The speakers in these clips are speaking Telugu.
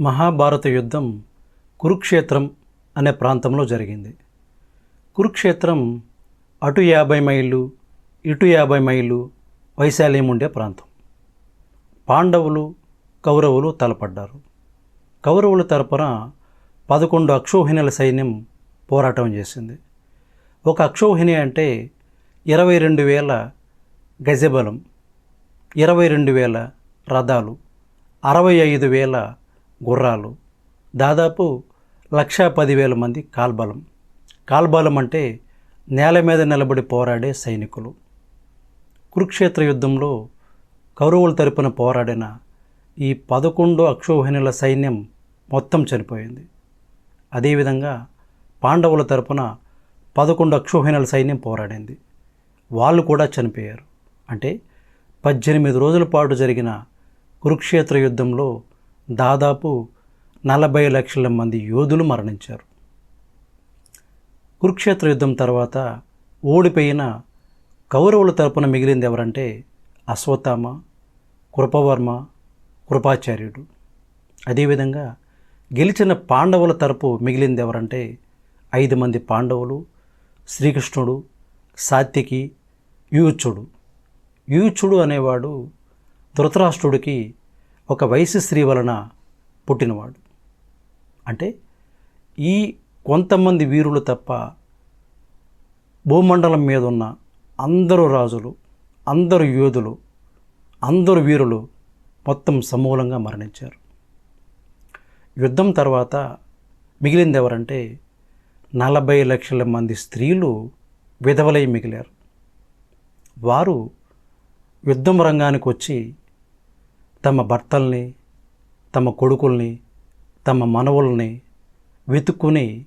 మహాభారత యుద్ధం కురుక్షేత్రం అనే ప్రాంతంలో జరిగింది. కురుక్షేత్రం అటు యాభై మైళ్ళు ఇటు యాభై మైళ్ళు వైశాల్యం ఉండే ప్రాంతం. పాండవులు కౌరవులు తలపడ్డారు. కౌరవుల తరపున పదకొండు అక్షోహిణుల సైన్యం పోరాటం చేసింది. ఒక అక్షోహిణి అంటే ఇరవై రెండు వేల గజబలం ఇరవై రెండు వేల రథాలు అరవై ఐదు వేల గుర్రాలు. దాదాపు లక్షా పదివేల మంది కాల్బలం. కాల్బలం అంటే నేల మీద నిలబడి పోరాడే సైనికులు. కురుక్షేత్ర యుద్ధంలో కౌరవుల తరపున పోరాడిన ఈ పదకొండు అక్షోహిణుల సైన్యం మొత్తం చనిపోయింది. అదేవిధంగా పాండవుల తరపున పదకొండు అక్షోహిణుల సైన్యం పోరాడింది. వాళ్ళు కూడా చనిపోయారు. అంటే పద్దెనిమిది రోజుల పాటు జరిగిన కురుక్షేత్ర యుద్ధంలో దాదాపు నలభై లక్షల మంది యోధులు మరణించారు. కురుక్షేత్ర యుద్ధం తర్వాత ఓడిపోయిన కౌరవుల తరపున మిగిలింది ఎవరంటే అశ్వత్థామ కృపవర్మ కృపాచార్యుడు. అదేవిధంగా గెలిచిన పాండవుల తరపు మిగిలింది ఎవరంటే ఐదు మంది పాండవులు శ్రీకృష్ణుడు సాత్యకి యూచుడు యూచుడు అనేవాడు ధృతరాష్ట్రుడికి ఒక వయసు స్త్రీ వలన పుట్టినవాడు. అంటే ఈ కొంతమంది వీరులు తప్ప భూమండలం మీద ఉన్న అందరూ రాజులు అందరు యోధులు అందరు వీరులు మొత్తం సమూలంగా మరణించారు. యుద్ధం తర్వాత మిగిలింది ఎవరంటే నలభై లక్షల మంది స్త్రీలు విధవలై మిగిలారు. వారు యుద్ధం రంగానికి వచ్చి తమ భర్తల్ని తమ కొడుకుల్ని తమ మనవుల్ని వెతుక్కుని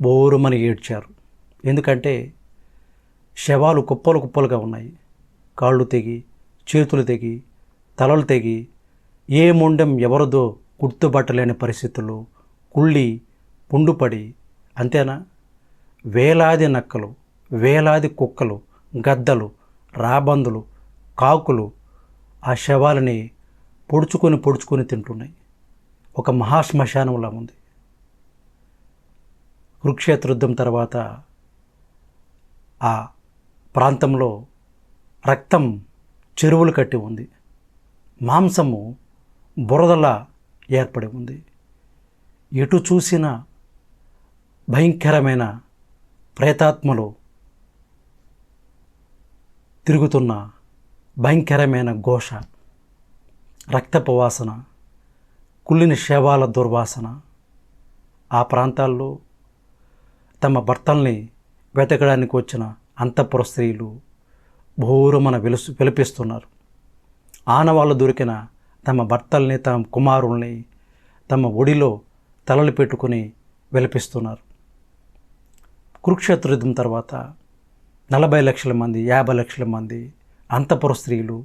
బోరుమని ఏడ్చారు. ఎందుకంటే శవాలు కుప్పలు కుప్పలుగా ఉన్నాయి. కాళ్ళు తెగి చేతులు తెగి తలలు తెగి ఏ మొండెం ఎవరిదో గుర్తుపట్టలేని పరిస్థితులు కుళ్ళి పుండుపడి అంతేనా? వేలాది నక్కలు వేలాది కుక్కలు గద్దలు రాబందులు కాకులు ఆ శవాలని పొడుచుకొని పొడుచుకొని తింటున్నాయి. ఒక మహాశ్మశానంలా ఉంది. కురుక్షేత్ర యుద్ధం తర్వాత ఆ ప్రాంతంలో రక్తం చెరువులు కట్టి ఉంది. మాంసము బురదలా ఏర్పడి ఉంది. ఎటు చూసిన భయంకరమైన ప్రేతాత్మలు తిరుగుతున్న భయంకరమైన ఘోష రక్తపు వాసన కుళ్ళిన శవాల దుర్వాసన. ఆ ప్రాంతాల్లో తమ భర్తల్ని వెతకడానికి వచ్చిన అంతఃపుర స్త్రీలు భోరుమన వెలుసు విలపిస్తున్నారు. ఆనవాళ్ళు దొరికిన తమ భర్తల్ని తమ కుమారుల్ని తమ ఒడిలో తలలు పెట్టుకుని విలపిస్తున్నారు. కురుక్షేత్ర యుద్ధం తర్వాత నలభై లక్షల మంది యాభై లక్షల మంది అంతఃపుర స్త్రీలు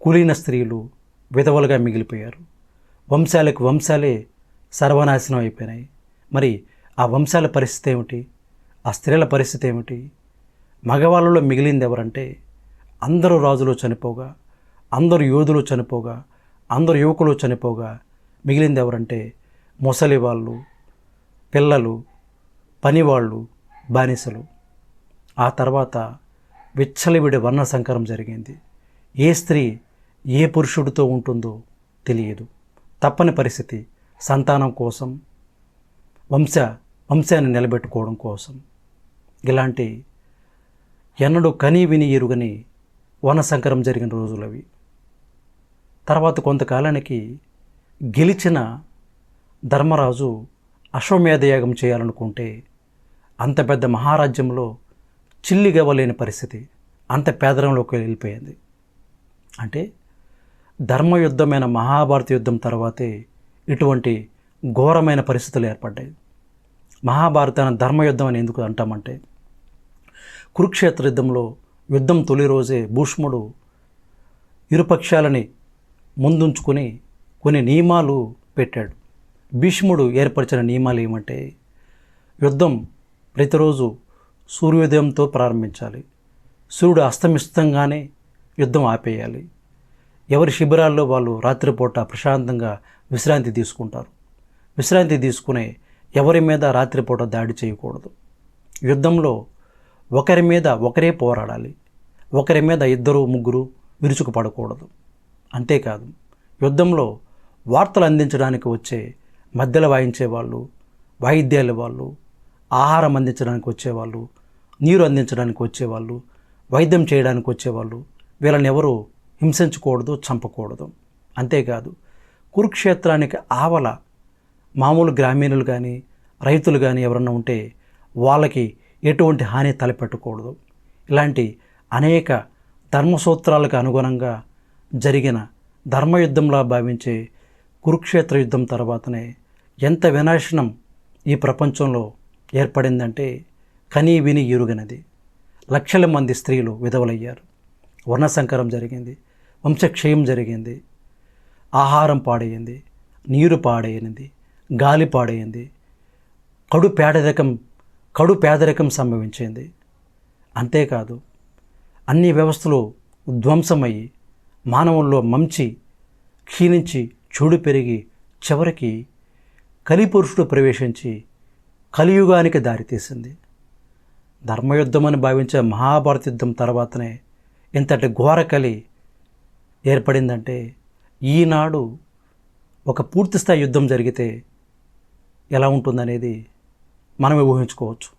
కులీన స్త్రీలు విధవలుగా మిగిలిపోయారు. వంశాలకు వంశాలే సర్వనాశనం అయిపోయినాయి. మరి ఆ వంశాల పరిస్థితి ఏమిటి? ఆ స్త్రీల పరిస్థితి ఏమిటి? మగవాళ్ళలో మిగిలింది ఎవరంటే అందరూ రాజులు చనిపోగా అందరు యోధులు చనిపోగా అందరు యువకులు చనిపోగా మిగిలింది ఎవరంటే ముసలి వాళ్ళు పిల్లలు పనివాళ్ళు బానిసలు. ఆ తర్వాత విచ్చలవిడి వర్ణ సంకరం జరిగింది. ఏ స్త్రీ ఏ పురుషుడితో ఉంటుందో తెలియదు. తప్పని పరిస్థితి సంతానం కోసం వంశ వంశాన్ని నిలబెట్టుకోవడం కోసం. ఇలాంటి ఎన్నడూ కని విని ఎరుగని వన సంకరం జరిగిన రోజులు అవి. తర్వాత కొంతకాలానికి గెలిచిన ధర్మరాజు అశ్వమేధయాగం చేయాలనుకుంటే అంత పెద్ద మహారాజ్యంలో చిల్లిగవ్వలేని పరిస్థితి అంత పేదరంలోకి వెళ్ళిపోయింది. అంటే ధర్మయుద్ధమైన మహాభారత యుద్ధం తర్వాతే ఇటువంటి ఘోరమైన పరిస్థితులు ఏర్పడ్డాయి. మహాభారతాన్ని ధర్మయుద్ధం అని ఎందుకు అంటామంటే కురుక్షేత్ర యుద్ధంలో యుద్ధం తొలి రోజే భూష్ముడు ఇరుపక్షాలని ముందుంచుకొని కొన్ని నియమాలు పెట్టాడు. భీష్ముడు ఏర్పరిచిన నియమాలు ఏమంటే యుద్ధం ప్రతిరోజు సూర్యోదయంతో ప్రారంభించాలి. సూర్యుడు అస్తమిస్తంగానే యుద్ధం ఆపేయాలి. ఎవరి శిబిరాల్లో వాళ్ళు రాత్రిపూట ప్రశాంతంగా విశ్రాంతి తీసుకుంటారు. విశ్రాంతి తీసుకునే ఎవరి మీద రాత్రిపూట దాడి చేయకూడదు. యుద్ధంలో ఒకరి మీద ఒకరే పోరాడాలి. ఒకరి మీద ఇద్దరు ముగ్గురు విరుచుకుపడకూడదు. అంతేకాదు యుద్ధంలో వార్తలు అందించడానికి వచ్చే మధ్యలో వాయించే వాళ్ళు వాయిద్యాల వాళ్ళు ఆహారం అందించడానికి వచ్చేవాళ్ళు నీరు అందించడానికి వచ్చేవాళ్ళు వైద్యం చేయడానికి వచ్చేవాళ్ళు వీళ్ళని ఎవరు హింసించకూడదు చంపకూడదు. అంతేకాదు కురుక్షేత్రానికి ఆవల మామూలు గ్రామీణులు కానీ రైతులు కానీ ఎవరన్నా ఉంటే వాళ్ళకి ఎటువంటి హాని తలపెట్టకూడదు. ఇలాంటి అనేక ధర్మసూత్రాలకు అనుగుణంగా జరిగిన ధర్మయుద్ధంలా భావించే కురుక్షేత్ర యుద్ధం తర్వాతనే ఎంత వినాశనం ఈ ప్రపంచంలో ఏర్పడిందంటే కనీ విని ఎరుగనది. లక్షల మంది స్త్రీలు విధవలయ్యారు. వర్ణసంకరం జరిగింది. వంశక్షయం జరిగింది. ఆహారం పాడైంది. నీరు పాడైనది గాలి పాడైంది. కడు పేదరికం కడు పేదరికం సంభవించింది. అంతేకాదు అన్ని వ్యవస్థలు ధ్వంసమయ్యి మానవుల్లో మంచి క్షీణించి చెడు పెరిగి చివరికి కలిపురుషుడు ప్రవేశించి కలియుగానికి దారితీసింది. ధర్మయుద్ధం అని భావించే మహాభారత యుద్ధం తర్వాతనే ఇంతటి ఘోరకలి ఏర్పడిందంటే ఈనాడు ఒక పూర్తిస్థాయి యుద్ధం జరిగితే ఎలా ఉంటుందనేది మనమే ఊహించుకోవచ్చు.